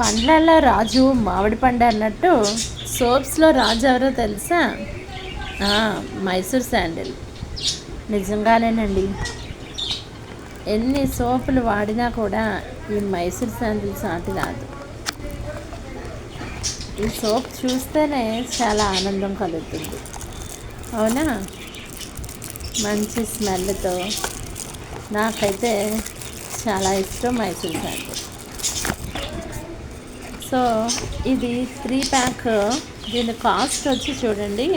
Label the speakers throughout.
Speaker 1: పండ్లలో రాజు మామిడి పండు అన్నట్టు సోప్స్లో రాజు ఎవరో తెలుసా? మైసూర్ శాండిల్. నిజంగానేనండి. ఎన్ని సోపులు వాడినా కూడా ఈ మైసూర్ శాండిల్ సాటి రాదు. ఈ సోప్ చూస్తేనే చాలా ఆనందం కలుగుతుంది. అవునా? మంచి స్మెల్తో నాకైతే చాలా ఇష్టం మైసూర్ శాండిల్. సో ఇది త్రీ ప్యాక్ దీని కాస్ట్ వచ్చి చూడండి.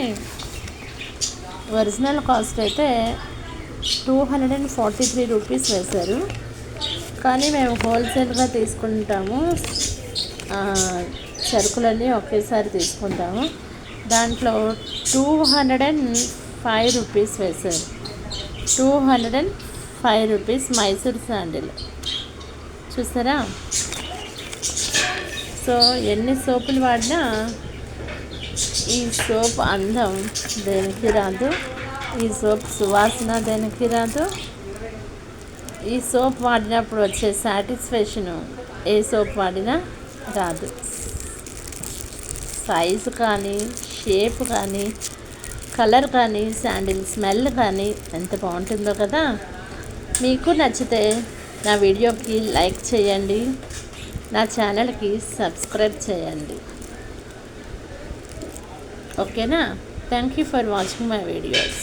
Speaker 1: ఒరిజినల్ కాస్ట్ అయితే two hundred and forty three rupees వేశారు. కానీ మేము హోల్సేల్గా తీసుకుంటాము. సరుకులన్నీ ఒకేసారి తీసుకుంటాము. దాంట్లో two hundred and five rupees వేశారు. Two hundred and five rupees Mysore Sandal. చూసారా? సో ఎన్ని సోపులు వాడినా ఈ సోప్ అందం దేనికి రాదు. ఈ సోప్ సువాసన దేనికి రాదు. ఈ సోప్ వాడినప్పుడు వచ్చే సాటిస్ఫాక్షను ఏ సోప్ వాడినా రాదు. సైజు కానీ షేప్ కానీ కలర్ కానీ శాండిల్ స్మెల్ కానీ ఎంత బాగుంటుందో కదా. మీకు నచ్చితే నా వీడియోకి లైక్ చేయండి. నా ఛానల్కి సబ్స్క్రైబ్ చేయండి. ఓకేనా? Thank you for watching my videos.